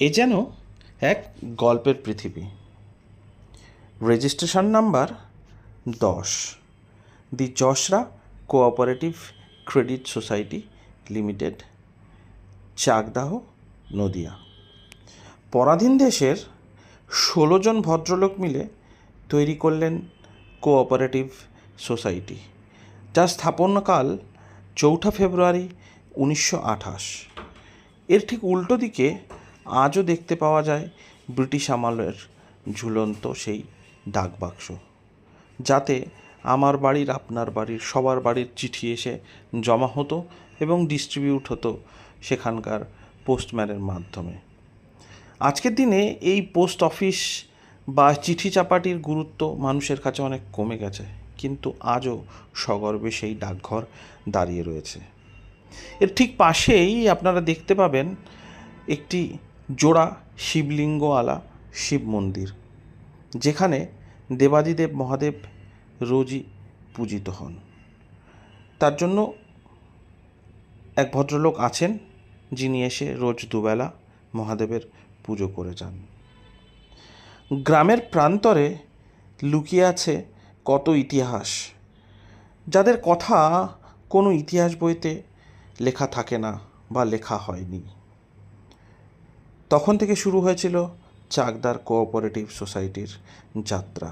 এ যেন এক গল্পের পৃথিবী। রেজিস্ট্রেশন নাম্বার দশ। The Jashra cooperative credit society limited Chakdah Nadia পরাধীন দেশের ষোলো জন ভদ্রলোক মিলে তৈরি করলেন কোঅপারেটিভ সোসাইটি যার স্থাপনকাল চৌঠা ফেব্রুয়ারি উনিশশো আঠাশ। এর ঠিক উল্টো দিকে আজও দেখতে পাওয়া যায় ব্রিটিশ আমলের ঝুলন্ত সেই ডাকবাক্স। যাতে আমার বাড়ির আপনার বাড়ির সবার বাড়ির চিঠি এসে জমা হতো এবং ডিস্ট্রিবিউট হতো সেখানকার পোস্টম্যানের মাধ্যমে। আজকের দিনে এই পোস্ট অফিস বা চিঠি চাপাটির গুরুত্ব মানুষের কাছে অনেক কমে গেছে, কিন্তু আজও সগর্বে সেই ডাকঘর দাঁড়িয়ে রয়েছে। এর ঠিক পাশেই আপনারা দেখতে পাবেন একটি জোড়া শিবলিঙ্গওয়ালা শিব মন্দির যেখানে দেবাদিদেব মহাদেব রোজই পূজিত হন। তার জন্য এক ভদ্রলোক আছেন যিনি এসে রোজ দুবেলা মহাদেবের পুজো করে যান। গ্রামের প্রান্তরে লুকিয়ে আছে কত ইতিহাস, যাদের কথা কোনো ইতিহাস বইতে লেখা থাকে না বা লেখা হয়নি। তখন থেকে শুরু হয়েছিল চাকদার কোঅপারেটিভ সোসাইটির যাত্রা।